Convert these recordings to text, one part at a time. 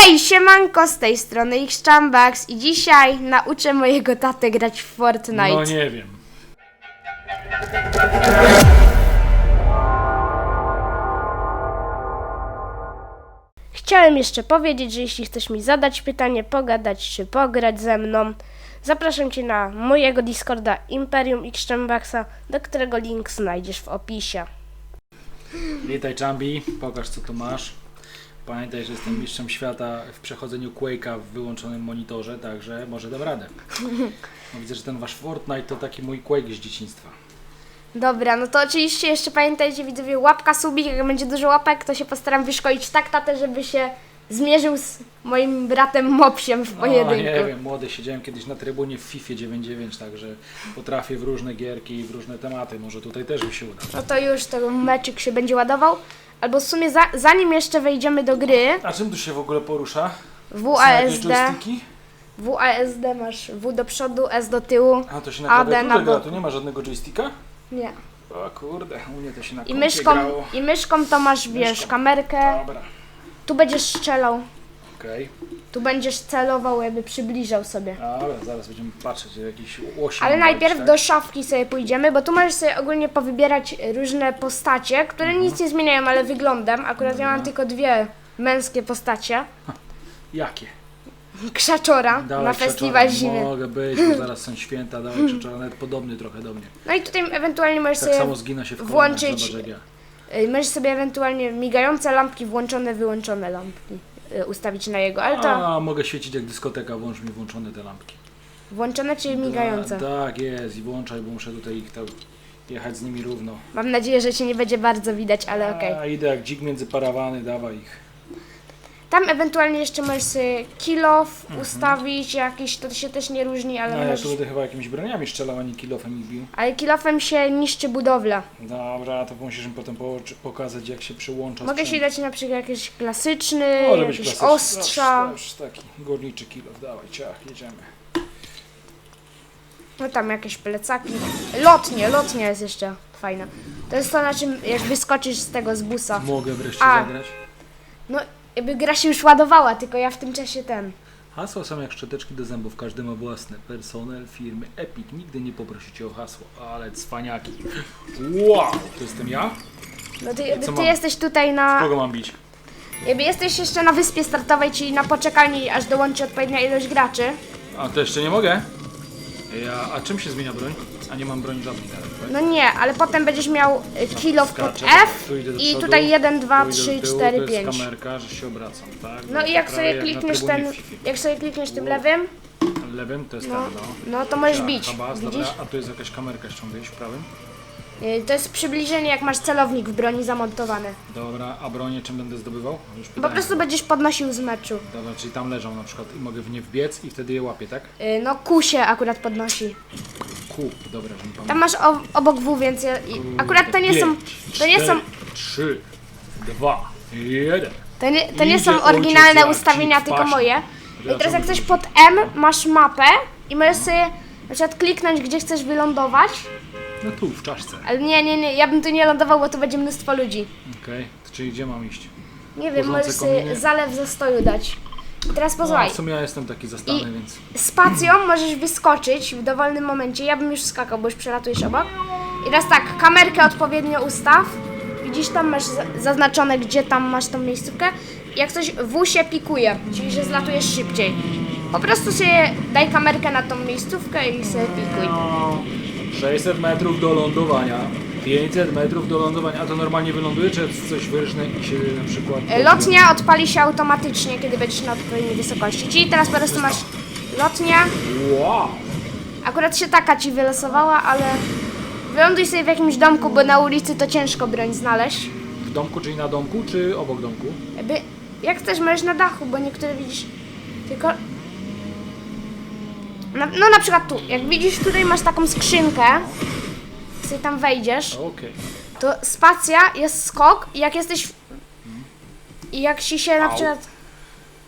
Hej, siemanko, z tej strony X-Chambax i dzisiaj nauczę mojego tatę grać w Fortnite. No nie wiem. Chciałem jeszcze powiedzieć, że jeśli chcesz mi zadać pytanie, pogadać czy pograć ze mną, zapraszam Cię na mojego Discorda Imperium X-Chambaxa, do którego link znajdziesz w opisie. Witaj Chambi, pokaż co tu masz. Pamiętaj, że jestem mistrzem świata w przechodzeniu Quake'a w wyłączonym monitorze, także może dam radę. No, widzę, że ten wasz Fortnite to taki mój Quake z dzieciństwa. Dobra, no to oczywiście jeszcze pamiętajcie widzowie, łapka subik, jak będzie dużo łapek, to się postaram wyszkolić tak tatę, żeby się zmierzył z moim bratem Mopsiem w No, pojedynku. nie wiem, młody, siedziałem kiedyś na trybunie w FIFA 99, także potrafię w różne gierki i w różne tematy. Może tutaj też mi się uda. No to już ten meczyk się będzie ładował. Albo w sumie za, zanim jeszcze wejdziemy do gry, A czym tu się w ogóle porusza? w Są jakieś WASD, joysticki? WASD masz W do przodu, S do tyłu. A to się na AD na gra, tu nie ma żadnego joysticka? Nie. O kurde, u mnie to się na I kompie myszką, grało. I myszką to masz, wiesz, Myszką. kamerkę. Dobra, Tu będziesz strzelał. Okej. Tu będziesz celował, jakby przybliżał sobie. Dobra, zaraz będziemy patrzeć, jakiś osiem. Ale najpierw tak? do szafki sobie pójdziemy, bo tu możesz sobie ogólnie powybierać różne postacie, które Mhm. nic nie zmieniają, ale wyglądem. Akurat ja mam tylko dwie męskie postacie. Jakie? Krzaczora Dawaj na krzaczora. festiwal zimy. Mogę być, bo zaraz są święta, dawaj krzaczora, nawet podobny trochę do mnie. No i tutaj ewentualnie możesz Tak sobie samo się w kolanach, włączyć- zobacz jak ja. Y, Możesz sobie ewentualnie migające lampki, włączone, wyłączone lampki ustawić na jego, ale to A, mogę świecić jak dyskoteka, włącz mi włączone te lampki. włączone czy migające? Da, tak, jest i włączaj, bo muszę tutaj ich tam jechać z nimi równo. Mam nadzieję, że cię nie będzie bardzo widać, ale okej. A, idę jak dzik między parawany, dawaj ich. Tam ewentualnie jeszcze możesz sobie kill off ustawić jakiś, to się też nie różni, ale No ja możesz... tu będę chyba jakimiś broniami strzelał, a nie kilofem ich bił. Ale kill offem się niszczy budowla. Dobra, to musisz mi potem po, pokazać jak się przyłącza Mogę sprzęt. się dać na przykład jakiś klasyczny, Może być jakiś klasyczny. ostrza. Już, już taki górniczy kilof, dawaj, ciach, jedziemy. No tam jakieś plecaki. Lotnie, lotnia jest jeszcze fajna. To jest to na czym jak wyskoczysz z tego z busa. Mogę wreszcie A. zagrać? No jakby gra się już ładowała, tylko ja w tym czasie ten. Hasła są jak szczoteczki do zębów, każdy ma własne. Personel firmy Epic nigdy nie poprosi cię o hasło, ale cwaniaki. Wow, to jestem ja? No ty, jakby co ty mam? jesteś tutaj na. Kogo mam bić? Jakby jesteś jeszcze na wyspie startowej, czyli na poczekalni, aż dołączy odpowiednia ilość graczy. A to jeszcze nie mogę? Ja, a czym się zmienia broń? A nie mam broni żadnej nawet, tak? No nie, ale potem będziesz miał y, kill off pod Skaczę, F tu idę do i przodu, tutaj 1, 2, tu idę do 3, tyłu, 4, to jest 5. kamerka, że się obracam, tak? No i jak Prawie sobie na klikniesz trybunie ten, w FIFA. jak sobie klikniesz tym lewym, Lewym to jest no, ten, no. no to możesz bić, Habas, widzisz? dobra, a tu jest jakaś kamerka jeszcze wyjść w prawym? Y, To jest przybliżenie, jak masz celownik w broni zamontowany. Dobra, a bronię czym będę zdobywał? Już Po pytałem. prostu będziesz podnosił z meczu. Dobra, czyli tam leżą na przykład i mogę w nie wbiec i wtedy je łapię, tak? Y, No Q się akurat podnosi. Ku, dobra, że mi Tam pamiętam. masz o, obok W, więc ja, i, akurat to nie są, to nie są, 3, 2, 1. to nie, to nie Idzie są oryginalne ojciec ustawienia, tylko moje. I teraz jak mówię? pod M, masz mapę i możesz sobie na przykład kliknąć, gdzie chcesz wylądować. No tu, w czaszce. Ale nie, nie, nie, ja bym tu nie lądował, bo tu będzie mnóstwo ludzi. Okej, to czyli gdzie mam iść? Nie wiem, Porządce możesz sobie kominy? zalew zastoju dać. I teraz No, posłuchaj, w sumie ja jestem taki zastany, I- więc... spacją możesz wyskoczyć w dowolnym momencie. Ja bym już skakał, bo już przelatujesz obok. I teraz tak, kamerkę odpowiednio ustaw. Widzisz, tam masz za- zaznaczone, gdzie tam masz tą miejscówkę. Jak coś W się pikuje, czyli że zlatujesz szybciej. Po prostu sobie daj kamerkę na tą miejscówkę i sobie pikuj. 600 metrów do lądowania. 500 metrów do lądowania. A to normalnie wyląduje, czy coś wyrżnę i się na przykład... E, Lotnia odpali się automatycznie, kiedy będziesz na odpowiedniej wysokości. Czyli teraz po prostu masz lotnię. Wow! Akurat się taka ci wylosowała, ale wyląduj sobie w jakimś domku, bo na ulicy to ciężko broń znaleźć. W domku, czyli na domku, czy obok domku? Jakby, jak chcesz, możesz na dachu, bo niektóre widzisz tylko... No, no na przykład tu, jak widzisz tutaj masz taką skrzynkę, sobie tam wejdziesz, Okej. to spacja jest skok i jak jesteś... W... I jak ci się na Au. przykład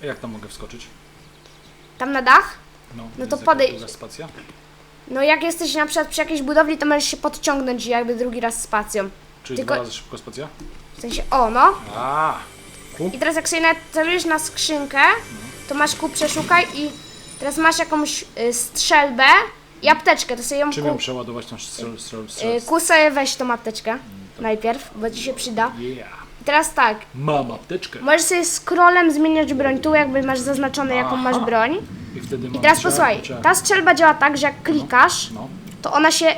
A Jak tam mogę wskoczyć? tam na dach, No, No jest to jaka podejdź. druga spacja? no jak jesteś na przykład przy jakiejś budowli, to możesz się podciągnąć jakby drugi raz spacją. Czyli Tylko- dwa razy szybko spacja? W sensie, o no, A? I teraz jak sobie nawet celujesz na skrzynkę, to masz ku przeszukaj i teraz masz jakąś y, strzelbę i apteczkę, to sobie ją Czym ją przeładować tą strzel, strzel, strzel, y, ku sobie weź tą apteczkę najpierw, bo ci się przyda. Yeah. I teraz tak, Mam apteczkę. możesz sobie scrollem zmieniać broń, tu jakby masz zaznaczone jaką masz Aha. broń. I wtedy mam I teraz ciach, posłuchaj, ta strzelba działa tak, że jak klikasz, No. to ona się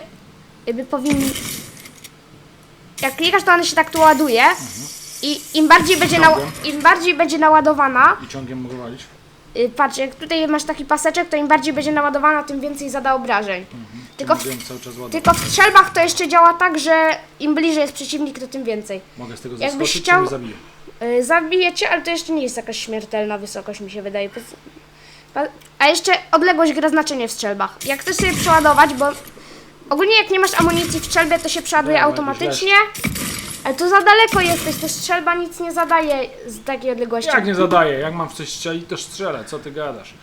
jakby powinni... Jak klikasz, to ona się tak tu ładuje i im bardziej będzie, na, im bardziej będzie naładowana, I ciągiem mogę walić. Y, patrz, jak tutaj masz taki paseczek, to im bardziej będzie naładowana, tym więcej zada obrażeń. Tylko, w, cały czas ładować. tylko w strzelbach to jeszcze działa tak, że im bliżej jest przeciwnik, to tym więcej. Mogę z tego jakbyś zaskoczyć, chciał- czy mnie zabije? Y, zabijecie, ale to jeszcze nie jest jakaś śmiertelna wysokość, mi się wydaje. A jeszcze odległość gra znaczenie w strzelbach. Jak chcesz sobie przeładować, bo ogólnie jak nie masz amunicji w strzelbie, to się przeładuje Dobra, automatycznie. Ale to za daleko jesteś, to strzelba nic nie zadaje z takiej odległości. Jak nie zadaję? Jak mam w coś strzelić, to strzelę. Co ty gadasz?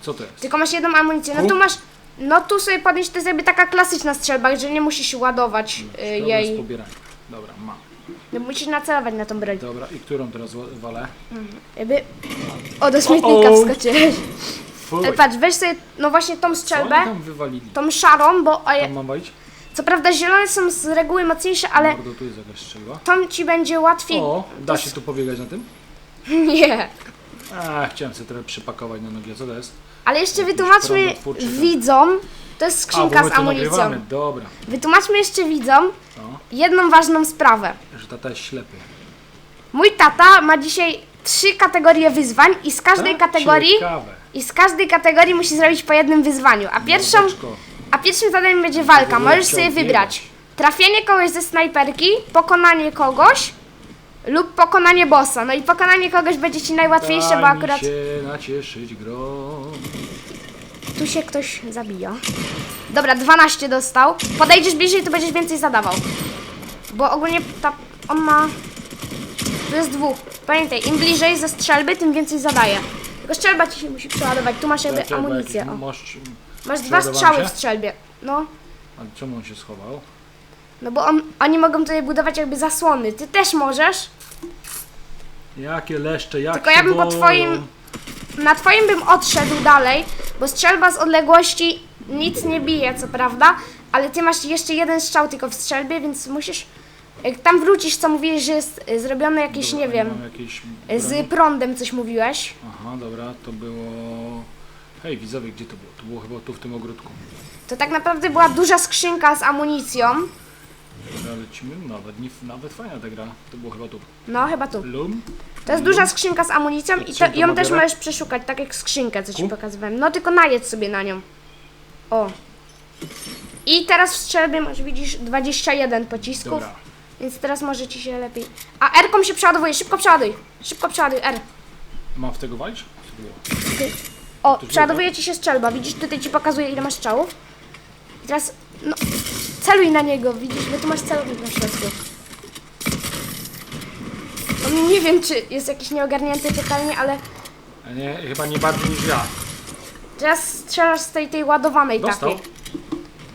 Co to jest? Tylko masz jedną amunicję. No tu masz. No tu sobie podnieść, to jest jakby taka klasyczna strzelba, że nie musisz ładować y, Problem z jej. pobieraniem. Dobra, mam. No, musisz nacelować na tą broń. Dobra, i którą teraz wa- walę? Jakby. O, do śmietnika wskoczyłeś. Fuj. Ale patrz, weź sobie, no właśnie tą Co oni strzelbę. tam wywalili? tą szarą, bo a, Tam mam walić? Co prawda zielone są z reguły mocniejsze, ale Mordo, tu jest jakaś strzelba. tą ci będzie łatwiej. O, da się tu pobiegać na tym? Nie. A, chciałem sobie trochę przypakować na nogi. A co to jest? Ale jeszcze Jakiś wytłumaczmy prądotwórczy tam. widzom, to jest skrzynka z amunicją. nagrywamy. Dobra. Wytłumaczmy jeszcze widzom No, jedną ważną sprawę. że tata jest ślepy. Mój tata ma dzisiaj trzy kategorie wyzwań i z każdej Tak? kategorii Ciekawe. i z każdej kategorii musi zrobić po jednym wyzwaniu. A pierwszą, Mordeczko. A pierwszym zadaniem będzie walka. Możesz sobie wybrać trafienie kogoś ze snajperki, pokonanie kogoś lub pokonanie bossa. No i pokonanie kogoś będzie ci najłatwiejsze, Daj bo mi akurat się nacieszyć gro. tu się ktoś zabija. Dobra, 12 dostał. Podejdziesz bliżej, to będziesz więcej zadawał. Bo ogólnie ta, on ma... To jest dwóch. Pamiętaj, im bliżej ze strzelby, tym więcej zadaje. Tylko strzelba ci się musi przeładować. Tu masz jakby amunicję. O. mość- Masz dwa przeładowałem strzały się? w strzelbie. No, A czemu on się schował? no bo on, oni mogą tutaj budować jakby zasłony. Ty też możesz. Jakie leszcze, jak Tylko się ja bym po twoim- Na twoim bym odszedł dalej, bo strzelba z odległości nic nie bije, co prawda, ale ty masz jeszcze jeden strzał tylko w strzelbie, więc musisz. Jak tam wrócisz, co mówiłeś, że jest y, zrobione jakieś, Dobra, nie wiem, jakieś z prądem coś mówiłeś. Aha, dobra, to było... Hej, widzowie, gdzie to było? To było chyba tu w tym ogródku. To tak naprawdę była duża skrzynka z amunicją. Dobra, lecimy, nawet, nie, nawet fajna ta gra. To było chyba tu. No, chyba tu. Lum? To jest duża skrzynka z amunicją i to, ją też możesz przeszukać, tak jak skrzynkę, co ci pokazywałem. No tylko najedź sobie na nią. O. I teraz w strzelbie masz, widzisz, 21 pocisków. Dobra. Więc teraz może ci się lepiej. A R-ką się przeładowuje, szybko przeładuj. Szybko przeładuj, R. Mam w tego walić? Co to było? O, przeładowuje ci się strzelba. Widzisz, tutaj ci pokazuje ile masz strzałów. I teraz, no, celuj na niego, widzisz, bo tu masz celownik na środku. On nie wiem, czy jest jakiś nieogarnięty totalnie, ale A nie, chyba nie bardziej niż ja. teraz strzelasz z tej, tej ładowanej Dostał? takiej.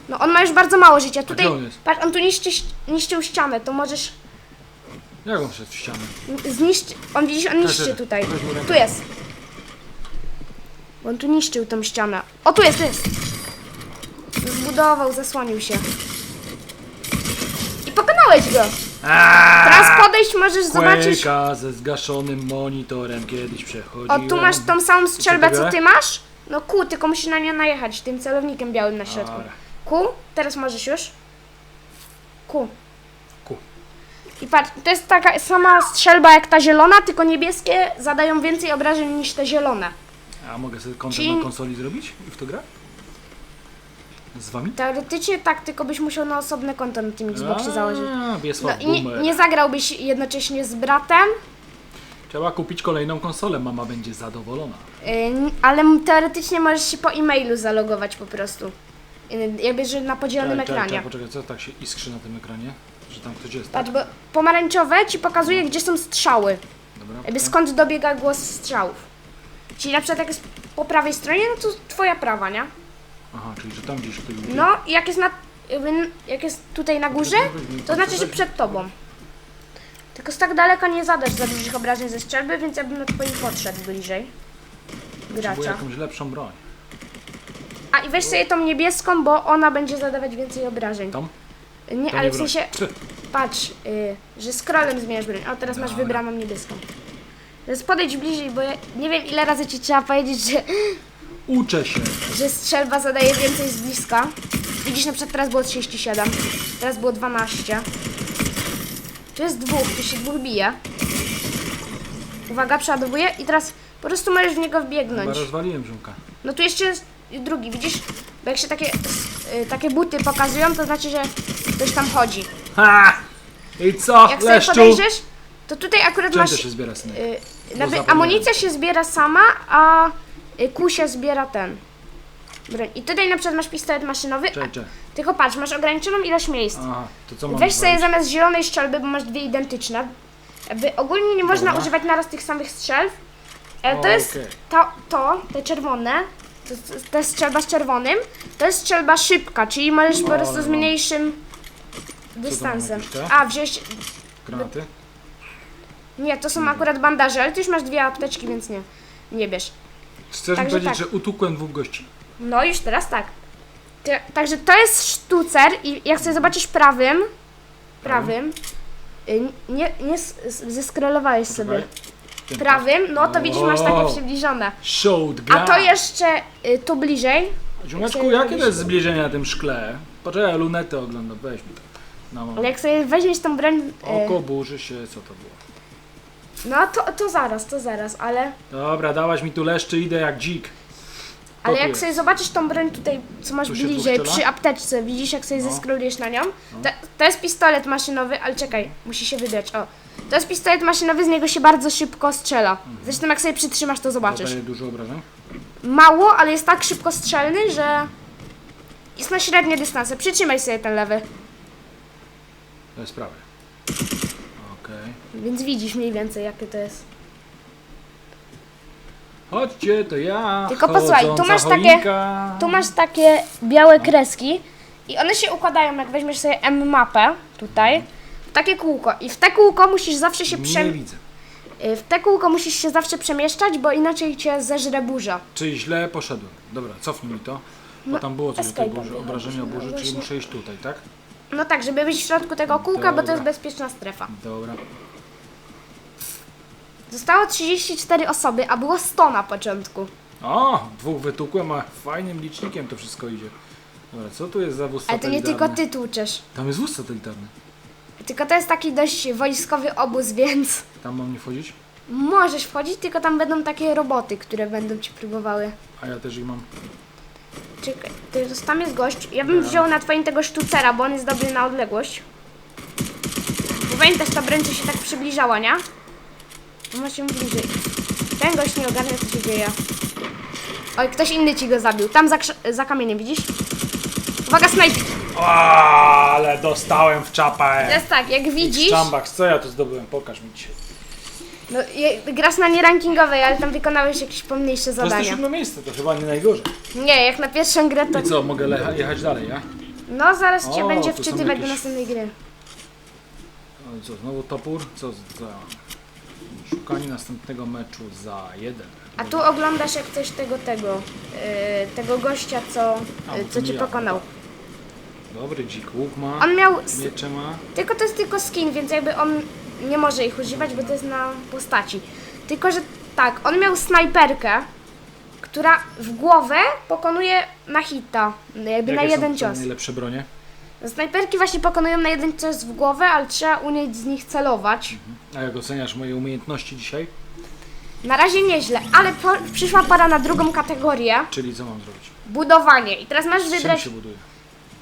No on ma już bardzo mało życia. Tutaj, gdzie on jest? patrz, on tu niszczy, niszczył ścianę, to możesz Jak on szedł w ścianę? zniszczyć. On widzisz, on niszczy tutaj. Weź mu rękę. Tu jest. Bo on tu niszczył tą ścianę. O, tu jest, tu jest. Zbudował, zasłonił się. I pokonałeś go. Teraz podejść możesz zobaczyć. Quake'a ze zgaszonym monitorem kiedyś O, przechodziłem. tu masz tą samą strzelbę, co ty masz. No ku, tylko musisz na nią najechać tym celownikiem białym na środku. Dobra. Ku, teraz możesz już. Ku. Ku. I patrz, to jest taka sama strzelba jak ta zielona, tylko niebieskie zadają więcej obrażeń niż te zielone. A mogę sobie kontent Ci- na konsoli zrobić i w to gra? Z wami? Teoretycznie tak, tylko byś musiał na osobne konto na tym Xboxie założyć. A, No i nie, Boomer. nie zagrałbyś jednocześnie z bratem, Trzeba kupić kolejną konsolę, mama będzie zadowolona. n- ale m- teoretycznie możesz się po e-mailu zalogować po prostu. Yy, jakby, że na podzielonym Czekaj, czekaj, ekranie. czekaj, poczekaj, co tak się iskrzy na tym ekranie? Że tam ktoś jest, tak? Patrz, bo pomarańczowe ci pokazuje, gdzie są strzały. Dobra, Jakby skąd dobiega głos strzałów. Czyli na przykład jak jest po prawej stronie, no to twoja prawa, nie? Aha, czyli że tam gdzieś był. No i jak jest, na, jak jest tutaj na górze, to znaczy, że przed tobą. Tylko z tak daleka nie zadasz za dużych obrażeń ze strzelby, więc ja bym na twoim podszedł bliżej. Potrzebuję Gracza. jakąś lepszą broń. A i weź sobie tą niebieską, bo ona będzie zadawać więcej obrażeń. Tą? Nie, To ale nie w broń. sensie, Ty. patrz, y, że scrollem zmieniasz broń. O, teraz masz Dobra. wybraną niebieską. Teraz podejdź bliżej, bo ja nie wiem ile razy ci trzeba powiedzieć, że, Uczę się. że strzelba zadaje więcej z bliska. Widzisz, na przykład teraz było 37, teraz było 12. Tu jest dwóch, tu się dwóch bije. Uwaga, przeładowuję i teraz po prostu możesz w niego Chyba wbiegnąć. rozwaliłem ziomka. No tu jeszcze jest drugi, widzisz? Bo jak się takie, y, takie buty pokazują, to znaczy, że ktoś tam chodzi. Ha! I co, Jak sobie leszczu? podejrzysz, to tutaj akurat Czym masz... się zbiera synek? Y, nawet zapomniałem. amunicja się zbiera sama, a y, kusia zbiera ten. broń. I tutaj na przykład masz pistolet maszynowy, a, czekaj. tylko patrz, masz ograniczoną ilość miejsc. Aha, to co mam Weź sobie zrobić? zamiast zielonej strzelby, bo masz dwie identyczne. Jakby ogólnie nie można Dobra. używać naraz tych samych strzelb. E, To Okej. jest to, to, te czerwone, to, to, to jest strzelba z czerwonym, to jest strzelba szybka, czyli możesz po O, prostu ale z mam. mniejszym dystansem. jakieś te? A, wziąłeś... Granaty? Nie, to są akurat bandaże, ale ty już masz dwie apteczki, więc nie, nie bierz. Chcesz mi Także powiedzieć, tak. że utukłem dwóch gości? No już teraz tak. Ty, także to jest sztucer i jak sobie zobaczysz prawym, prawym, y, nie, nie s- s- zeskrolowałeś sobie. Czekaj. Prawym, no to widzisz, masz takie O. przybliżone. A to jeszcze y, tu bliżej. Ziomeczku, sobie jakie to jest zbliżenie na tym szkle? Poczekaj, lunetę oglądam, weź mi to. No, Ale mam. jak sobie weźmiesz tą broń. y, Oko burzy się, co to było? No to, to zaraz, to zaraz, ale. Dobra, dałaś mi tu leszczy, idę jak dzik. Ale jak sobie zobaczysz tą broń tutaj, co masz Tu się bliżej, przy apteczce, widzisz jak sobie No. zeskrolujesz na nią? To, to jest pistolet maszynowy, ale czekaj, musi się wybrać. O. To jest pistolet maszynowy, z niego się bardzo szybko strzela. Mhm. Zresztą jak sobie przytrzymasz, to zobaczysz. Zadaje dużo obrażeń. Mało, ale jest tak szybko strzelny, że jest na średnie dystanse. Przytrzymaj sobie ten lewy, To jest prawy. Więc widzisz mniej więcej jakie to jest. Chodźcie, to ja. Tylko posłuchaj, tu masz takie-. Tu masz takie białe kreski i one się układają, jak weźmiesz sobie M-mapę tutaj, w takie kółko. I w te kółko musisz zawsze się Nie przem... widzę. y, W te kółko musisz się zawsze przemieszczać, bo inaczej cię zeżre burza. Czyli źle poszedłem. Dobra, cofnij mi to. Bo tam było coś o tej burzy, obrażenia no burzy, czyli właśnie. muszę iść tutaj, tak? No tak, żeby być w środku tego kółka, bo to Dobra. jest bezpieczna strefa. Dobra. Zostało 34 osoby, a było 100 na początku. O, dwóch wytukłem, a fajnym licznikiem to wszystko idzie. Dobra, co tu jest za wóz Ale to nie tylko ty tłuczesz. Tam jest wóz satelitarny. Tylko to jest taki dość wojskowy obóz, więc Tam mam nie wchodzić? możesz wchodzić, tylko tam będą takie roboty, które będą ci próbowały A ja też ich mam. Czekaj, to jest- tam jest gość. Ja bym wziął na twoim tego sztucera, bo on jest dobry na odległość. Bo pamiętasz, ta co się tak przybliżała, nie? No ma się bliżej. Ten gość nie ogarnia, co się dzieje. Oj, ktoś inny ci go zabił. Tam za, za kamieniem, widzisz? Uwaga, snajp! O, ale dostałem w To czapę. jest tak, jak widzisz, Czambak, co ja tu zdobyłem? Pokaż mi dzisiaj. No, je, grasz na nierankingowej, ale tam wykonałeś jakieś pomniejsze To jest to zadania. siódme miejsce, to chyba nie najgorzej. Nie, jak na pierwszą grę to... I co, mogę lecha- jechać dalej, ja? No, zaraz cię O, będzie są wczytywać do jakieś- następnej gry. O, co, znowu topór? Co za... Szukanie następnego meczu za jeden. A tu oglądasz jak coś tego, tego, yy, tego gościa, co, A, yy, to co nie cię ja, pokonał. Dobry dzik łuk ma, On miał, s- miecze ma. tylko to jest tylko skin, więc jakby on nie może ich używać, bo to jest na postaci. Tylko, że tak, on miał snajperkę, która w głowę pokonuje na hita, jakby na Jakie jeden są cios. najlepsze bronie? Snajperki właśnie pokonują na jeden cios w głowę, ale trzeba umieć z nich celować. A jak oceniasz moje umiejętności dzisiaj? Na razie nieźle, ale po, przyszła pora na drugą kategorię, Czyli co mam zrobić? budowanie. I teraz masz Z czym wybrać się buduje?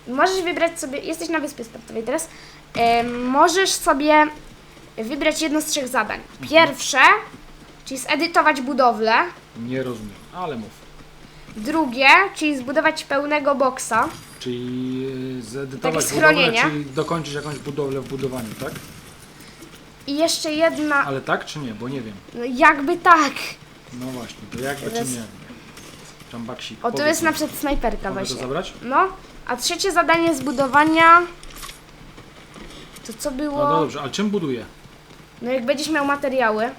Możesz wybrać sobie, jesteś na wyspie startowej teraz, em, możesz sobie wybrać jedno z trzech zadań. Pierwsze, czyli zedytować budowlę. Nie rozumiem, ale mów. Drugie, czyli zbudować pełnego boksa. Czyli y, zedytować Takie budowlę, schronienie. czyli dokończyć jakąś budowlę w budowaniu, tak? I jeszcze jedna, Ale tak czy nie? Bo nie wiem. no jakby tak. No właśnie, to jakby Teraz- czy nie? Czambaksik. O, tu powiedz jest mi. na przykład snajperka Mogę to właśnie. zabrać? No, a trzecie zadanie zbudowania, to co było? no dobrze, ale czym buduję? No jak będziesz miał materiały,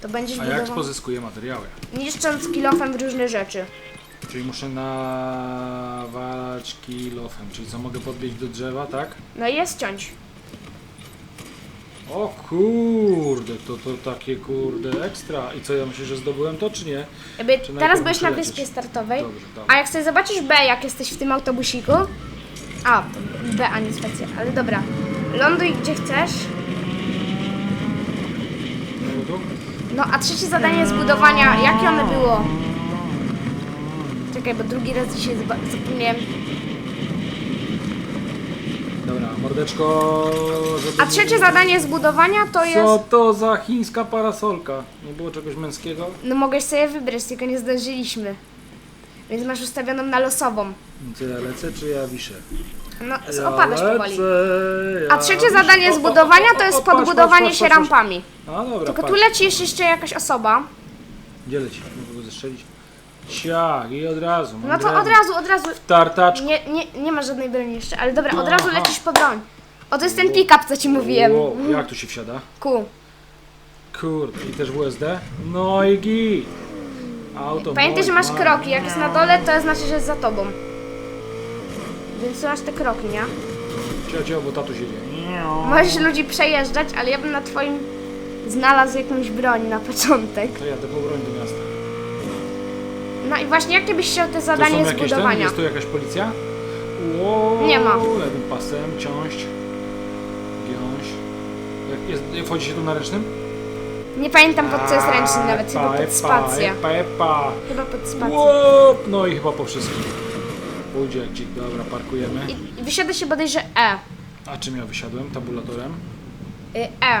to będziesz A jak budował, pozyskuję materiały? niszcząc kilofem w różne rzeczy. Czyli muszę nawalać kilofem, czyli co, mogę podbiec do drzewa, tak? No i je ściąć. O kurde, to to takie kurde ekstra. I co, ja myślę, że zdobyłem to, czy nie? Jakby Czy teraz byłeś muszę na lecieć? wyspie startowej, Dobrze, dobra. a jak sobie zobaczysz B, jak jesteś w tym autobusiku, a, to B, a nie spacja, ale dobra, ląduj gdzie chcesz, No a trzecie zadanie zbudowania, jakie one było? Czekaj, bo drugi raz dzisiaj zba- zapomniałem. Dobra, mordeczko... żeby A trzecie zadanie zbudowania to jest... Co to za chińska parasolka? Nie było czegoś męskiego? No mogłeś sobie wybrać, tylko nie zdążyliśmy. Więc masz ustawioną na losową. Czy ja lecę, czy ja wiszę? No, Ja opadasz powoli. lecę, A ja trzecie wiszę. zadanie O, o, o, zbudowania o, to o, jest patrz, patrz, podbudowanie patrz, się patrz, patrz. rampami. A dobra, Tylko tu patrz. leci jeszcze jakaś osoba. Gdzie leci? Mogę go zestrzelić? Ciach, i od razu. No to od razu, od razu. Tartaczka. Nie, nie, nie ma żadnej broni jeszcze, ale dobra, od Aha. razu lecisz po broń. O, to jest ten pick-up, co ci mówiłem. Wow, jak tu się wsiada? Ku. Kurde, i też WSD? No i git. Auto Pamiętaj, że masz moje. kroki. Jak jest na dole, to znaczy, że jest za tobą. Więc masz te kroki, nie? Cio, cio, bo tatuś jedzie. Możesz ludzi przejeżdżać, ale ja bym na twoim znalazł jakąś broń na początek. To jadę po broń do miasta. No i właśnie, jakie byś chciał te To są zadanie jakieś ten? zbudowania? Jest tu jakaś policja? Wow, Nie ma. Lewym pasem, ciąść. Giąć. Jak jest, wchodzi się tu na ręcznym? Nie pamiętam pod co jest ręczny nawet, chyba pod spację. Chyba pod spację. Łop! No i chyba po wszystkim. Dobra, parkujemy. I, I wysiada się bodajże E. A czym ja wysiadłem? Tabulatorem? Y, E.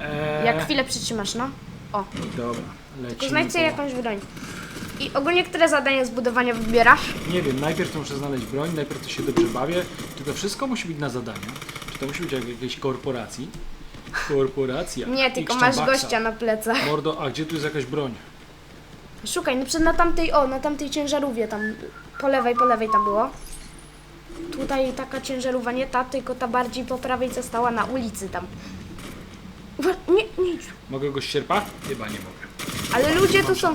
Eee, Jak chwilę przytrzymasz, no. O, Dobra, lecimy to znajdź sobie po- jakąś broń. I ogólnie które zadanie zbudowania wybierasz? Nie wiem, najpierw to muszę znaleźć broń, najpierw to się dobrze bawię. Czy to wszystko musi być na zadania? Czy to musi być jak jakiejś korporacji? Korporacja. Nie, tylko masz gościa na plecach. Mordo, a gdzie tu jest jakaś broń? Szukaj, na przykład na tamtej, o, na tamtej ciężarówie tam, po lewej, po lewej tam było. Tutaj taka ciężarówka, nie ta, tylko ta bardziej po prawej, co stała na ulicy tam. Uwa- Nie, nie idź. Mogę go ścierpa? Chyba nie mogę. Ale ludzie tu są.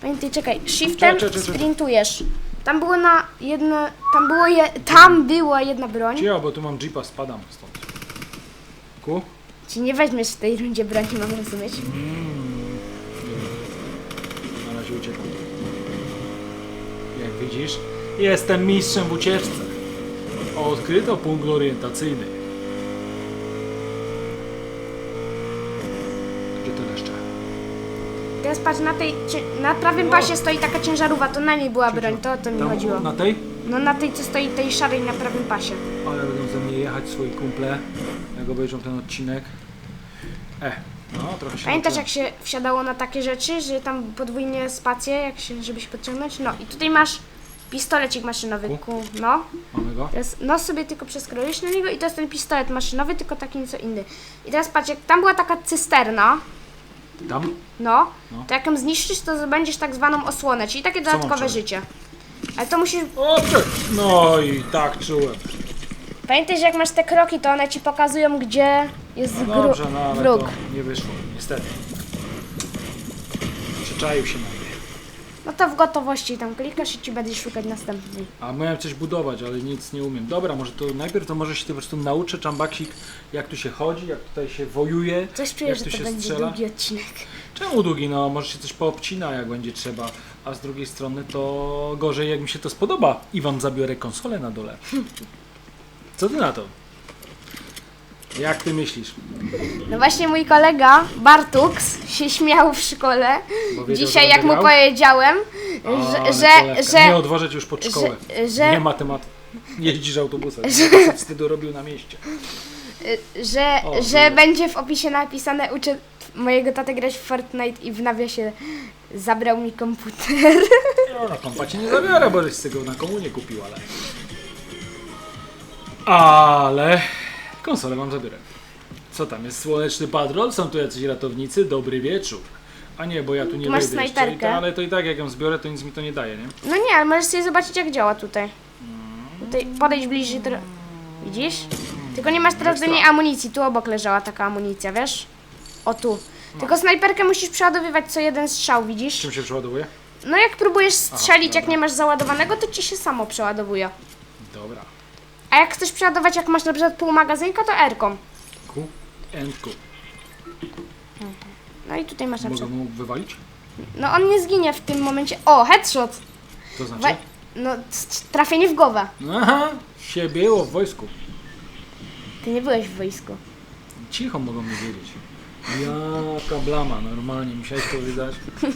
Pamiętaj, czekaj, shiftem Czekaj, czekaj, czekaj. sprintujesz. Tam było na jedno, tam było je, tam była jedna broń. Cio, bo tu mam jeepa, spadam stąd. Ku? Ci nie weźmiesz w tej rundzie broni, mam rozumieć. Na razie uciekam. Jak widzisz, jestem mistrzem w ucieczce. Odkryto punkt orientacyjny. Gdzie to leszcze? Teraz patrz, na tej, na prawym pasie stoi taka ciężarówka, to na niej była broń, to o to mi Tam, chodziło. Na tej? No na tej, co stoi tej szarej na prawym pasie. Ale będą ze mnie jechać swoi kumple, jak obejrzą ten odcinek. E, no trochę się Pamiętasz jak się wsiadało na takie rzeczy, że tam podwójnie spacje, jak się, żeby się podciągnąć? No i tutaj masz pistolecik maszynowy, ku, no. Mamy go? Teraz no sobie tylko przeskrolujesz na niego i to jest ten pistolet maszynowy, tylko taki nieco inny. I teraz patrz, jak tam była taka cysterna, Tam? no, No. to jak ją zniszczysz, to zdobędziesz tak zwaną osłonę, czyli takie mam dodatkowe życie. Ale to musisz... O, ty! No i tak czułem. Pamiętaj, że jak masz te kroki, to one ci pokazują, gdzie jest No gru- dobrze, no ale wróg. to nie wyszło, niestety. Przyczaił się na. No to w gotowości tam klikasz i ci będziesz szukać następnej. A miałem coś budować, ale nic nie umiem. Dobra, może to najpierw to może się po prostu nauczę, czambaksik, jak tu się chodzi, jak tutaj się wojuje, Coś czuję, jak że tu to się będzie strzela. długi odcinek. Czemu długi? No, może się coś poobcina, jak będzie trzeba. A z drugiej strony to gorzej, jak mi się to spodoba i wam zabiorę konsolę na dole. Co ty na to? Jak ty myślisz? No właśnie mój kolega Bartux się śmiał w szkole dzisiaj że jak mu wygrał? powiedziałem, że, ale że. Nie że, już pod szkołę. że- Nie matemat. Jeździsz autobusem. Wstydu robił na mieście. że, O, że będzie w opisie napisane uczę mojego tatę grać w Fortnite i w nawiasie zabrał mi komputer. No, na kompa nie zabiorę, bo żeś sobie go na komunie kupił, ale... Ale... Konsolę wam zabiorę. Co tam, jest słoneczny patrol? Są tu jacyś ratownicy? Dobry wieczór. A nie, bo ja tu nie Tu masz wejdę jeszcze. snajperkę. I to, ale to i tak jak ją zbiorę, to nic mi to nie daje, nie? No nie, ale możesz sobie zobaczyć jak działa tutaj. Tutaj podejdź bliżej. tro- Widzisz? Tylko nie masz teraz do Ekstra. niej amunicji. Tu obok leżała taka amunicja, wiesz? O tu. Tylko snajperkę musisz przeładowywać co jeden strzał, widzisz? Czym się przeładowuje? No jak próbujesz strzelić, jak nie masz załadowanego, to ci się samo przeładowuje. A jak chcesz przeładować, jak masz na przykład pół magazynka, to R-ką. Q and Q. No i tutaj masz na Mogę przykład. mu wywalić? No on nie zginie w tym momencie. O, headshot! To znaczy? We... No, c- trafienie w głowę. Aha, się było w wojsku. Ty nie byłeś w wojsku. Cicho mogą mi wiedzieć. Jaka blama, normalnie musiałeś powiedzieć.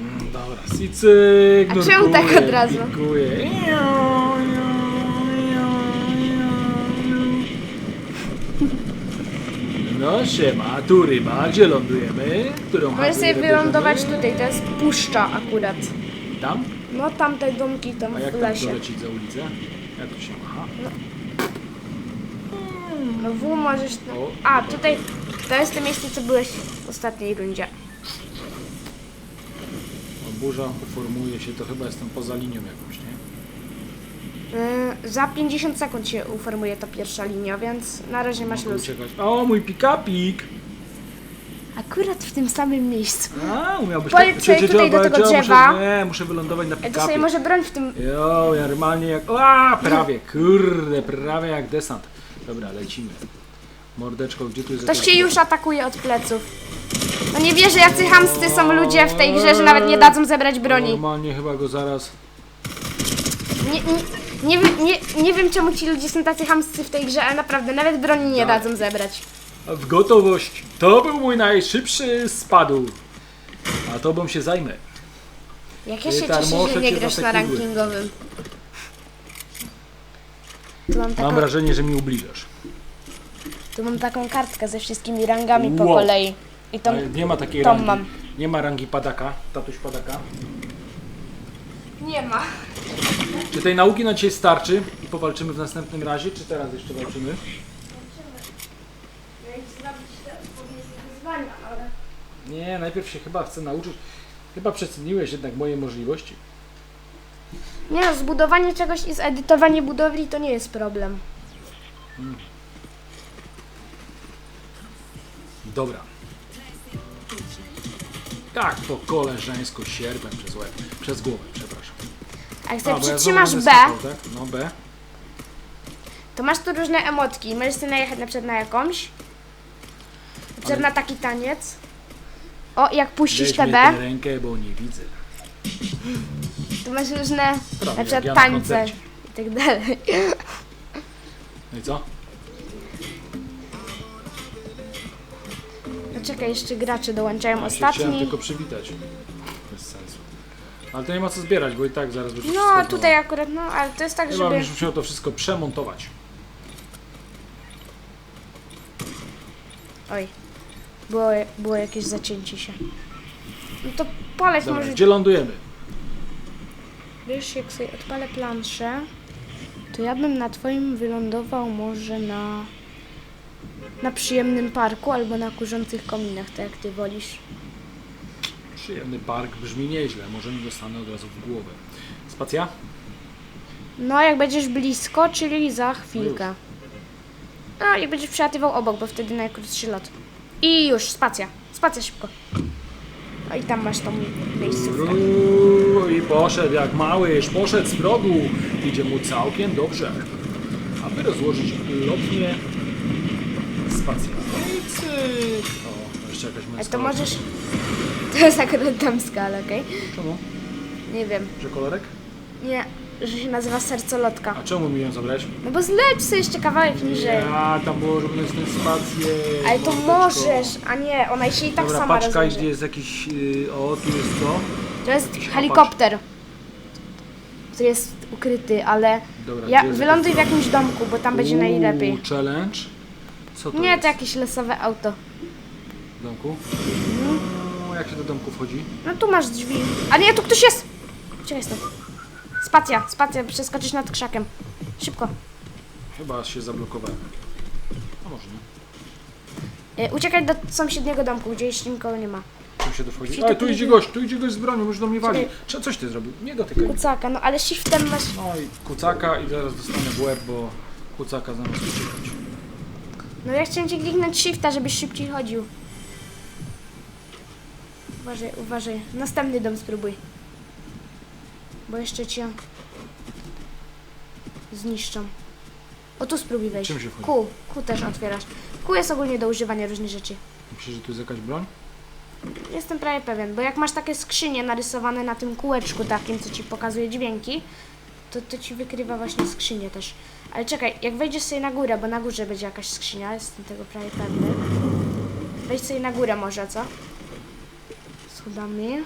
Mm, dobra, sicyk, A czemu tak od razu? pikuję. No siema, tu ryba, gdzie lądujemy? Którą Możesz sobie chatę wylądować bierzemy? tutaj, to jest puszcza akurat. Tam? No tamte domki tam A jak w tam lesie. dolecieć za ulicę? Jak to się macha? No W możesz... O. A, tutaj to jest to miejsce, co byłeś w ostatniej rundzie. O, burza uformuje się, to chyba jestem poza linią jakąś, nie? Yy, za 50 sekund się uformuje ta pierwsza linia, więc na razie masz Mogę luz. uciekać. O, mój pikapik! Akurat w tym samym miejscu. A, umiałbyś Pojedź tak... sobie tutaj do tego drzewa. Muszę, nie, muszę wylądować na Ja to sobie pikapie. może broń w tym... Jo, ja normalnie jak... A, prawie, kurde, prawie jak desant. Dobra, lecimy. Mordeczko, gdzie tu jest... Ktoś jakaś- cię już atakuje od pleców. No nie wierzę, jacy hamscy są ludzie w tej grze, że nawet nie dadzą zebrać broni. Normalnie chyba go zaraz... Nie, nie, nie, wiem- nie, nie wiem czemu ci ludzie są tacy hamscy w tej grze, ale naprawdę nawet broni nie Tak. dadzą zebrać. W gotowość. To był mój najszybszy spadu. A tobą się zajmę. Jak ja Ty, się cieszę, że nie cię grasz na rankingowym. Tu mam, Mam taką, wrażenie, że mi ubliżasz. tu mam taką kartkę ze wszystkimi rangami po Wow. kolei. I Ale nie ma takiej tą rangi. mam. Nie ma rangi padaka. Tatuś padaka. Nie ma. Czy tej nauki na dzisiaj starczy i powalczymy w następnym razie, czy teraz jeszcze walczymy? Nie, najpierw się chyba chcę nauczyć. Chyba przeceniłeś jednak moje możliwości. Nie no, zbudowanie czegoś i zedytowanie budowli to nie jest problem. Dobra. Tak, po koleżeńsku sierpem przez łeb. Przez głowę, przepraszam. A jak sobie bo ja przytrzymasz znowu B, będę skakał, tak? No B. to masz tu różne emotki. Możesz sobie najechać na przykład na jakąś. Na przykład Ale- na taki taniec. O, jak puścisz Weź mnie B, tę rękę, bo nie widzę. to masz różne Prawie na jak przykład ja na tańce koncercie. i tak dalej. No i co? No czekaj, jeszcze gracze dołączają Ja się chciałem ostatni. tylko przywitać. Ale to nie ma co zbierać, bo i tak zaraz wszystko No tutaj akurat, no ale to jest tak, Chyba żeby... będziesz musiał to wszystko przemontować. Oj, było, było jakieś zacięcie się. No to poleć Dobra, może... gdzie lądujemy? Wiesz, jak sobie odpalę planszę, to ja bym na twoim wylądował może na... Na przyjemnym parku albo na kurzących kominach, tak jak ty wolisz. Przyjemny park brzmi nieźle, może mi dostanę od razu w głowę. Spacja? No, jak będziesz blisko, czyli za chwilkę. No, jak będziesz przelatywał obok, bo wtedy najkrótszy lot. I już, spacja. Spacja szybko. No i tam masz tą miejscówkę. Uuu, I poszedł jak małyż, poszedł z progu. Idzie mu całkiem dobrze. Aby rozłożyć lotnie spacja. Cyk. O, jeszcze jakaś Ale męska to możesz... To jest akurat damska, ale okej? Czemu? Nie wiem. Że kolorek? Nie, że się nazywa sercolotka. A czemu mi ją zabrać? No bo zleć sobie jeszcze kawałek niżej. Ja, tam było, żeby mieć tę spację. Ale to mordeczko. możesz, a nie, ona się i tak Dobra, sama paczka, rozwiąże. gdzie jest jakiś... Yy, o, tu jest co? To jest Jakiś helikopter. Który jest ukryty, ale Dobra, ja gdzie jest wyląduj w jakiś- jakimś domku, bo tam będzie najlepiej. Uuu, challenge? Co to Nie, jest? to jakieś losowe auto. W domku? Jak się do domku wchodzi? No tu masz drzwi. A nie, tu ktoś jest! Czekaj stąd. Spacja, spacja, przeskoczysz nad krzakiem. Szybko. Chyba się zablokowałem. A może nie. Y, uciekaj do sąsiedniego domku, gdzie jeszcze nikogo nie ma. Tu się to wchodzi. Czyli Ale to tu idzie gość, tu idzie gość z bronią, już do mnie wali. Czekaj. Cze- Coś ty zrobił? Nie dotykaj. Kucaka, no ale shiftem masz... No i kucaka i zaraz dostanę w łeb, bo kucaka zamiast uciekać. No ja chciałem cię kliknąć shifta, żebyś szybciej chodził. Uważaj, uważaj. Następny dom spróbuj. Bo jeszcze cię zniszczą. O tu spróbuj wejść. Czym się wchodzi? Kół, kół też otwierasz. Kół jest ogólnie do używania różnych rzeczy. Myślisz, że tu jest jakaś broń? Jestem prawie pewien, bo jak masz takie skrzynie narysowane na tym kółeczku takim, co ci pokazuje dźwięki, to to ci wykrywa właśnie skrzynię też. Ale czekaj, jak wejdziesz sobie na górę, bo na górze będzie jakaś skrzynia, jestem tego prawie pewny. Wejdź sobie na górę może, co? Schodami.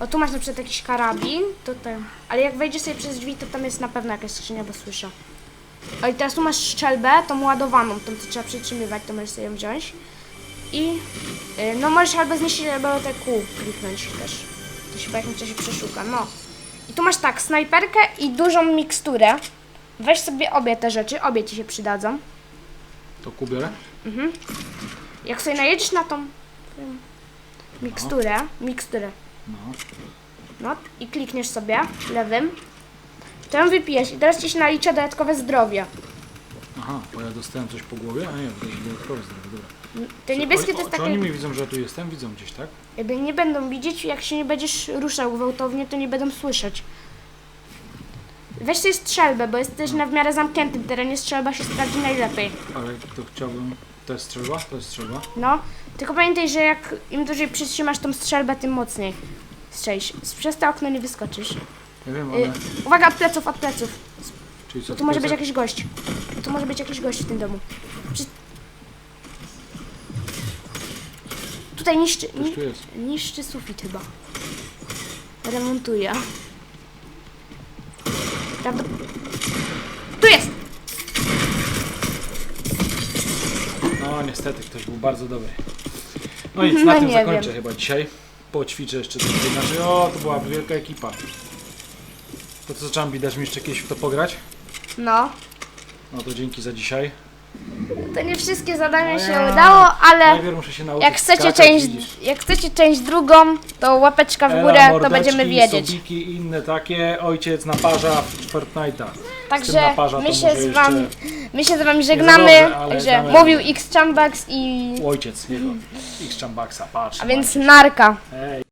O, tu masz na przykład jakiś karabin, to ten. Ale jak wejdziesz sobie przez drzwi, to tam jest na pewno jakaś skrzynia, bo słyszę. O, i teraz tu masz szczelbę, tą ładowaną, tą co trzeba przytrzymywać, to możesz sobie ją wziąć. I y, no możesz albo zniszczyć, albo te kół kliknąć też. To się po jakimś czasie przeszuka, no. I tu masz tak, snajperkę i dużą miksturę. Weź sobie obie te rzeczy, obie ci się przydadzą. To kół biorę? Jak sobie najedziesz na tą miksturę, miksturę, No. no i klikniesz sobie lewym, to ją wypijesz i teraz ci się nalicza dodatkowe zdrowie. Aha, bo ja dostałem coś po głowie? A nie, to jest dodatkowe zdrowie, dobra. Te niebieskie to jest Czy takie, oni mnie widzą, że ja tu jestem? Widzą gdzieś, tak? jakby nie będą widzieć, jak się nie będziesz ruszał gwałtownie, to nie będą słyszeć. Weź sobie strzelbę, bo jesteś na w miarę zamkniętym terenie, strzelba się sprawdzi najlepiej. Ale to chciałbym... To jest strzelba? To jest strzelba. No, tylko pamiętaj, że jak im dłużej przytrzymasz tą strzelbę, tym mocniej strzelisz. Przez to okno nie wyskoczysz. Ja wiem, Y, ale... uwaga, od pleców, od pleców. Czyli co, Bo tu może być jakiś gość. Bo tu może być jakiś gość w tym domu. Przy... Tutaj niszczy, ni, tu jest. niszczy sufit chyba. Remontuje. Prawda... Tu jest! No niestety, ktoś był bardzo dobry. No nic, No na tym nie zakończę wiem. chyba dzisiaj. Poćwiczę jeszcze trochę inaczej. O, to była wielka ekipa. To co, Czambi, dasz mi jeszcze kiedyś w to pograć? No. No to dzięki za dzisiaj. To nie wszystkie zadania No się ja- udało, ale Najpierw muszę się nauczyć jak chcecie, skakać, część, widzisz. jak chcecie część drugą, to łapeczka w Ela, górę, to mordeczki, będziemy wiedzieć. Sobiki i inne takie. Ojciec naparza w Fortnite'a. Także naparza my się, z wami, my się z wami żegnamy. ale Także damy mówił radę. X Chambax i. Ojciec jego. X-Chambaksa, patrz. A więc narka. Ej.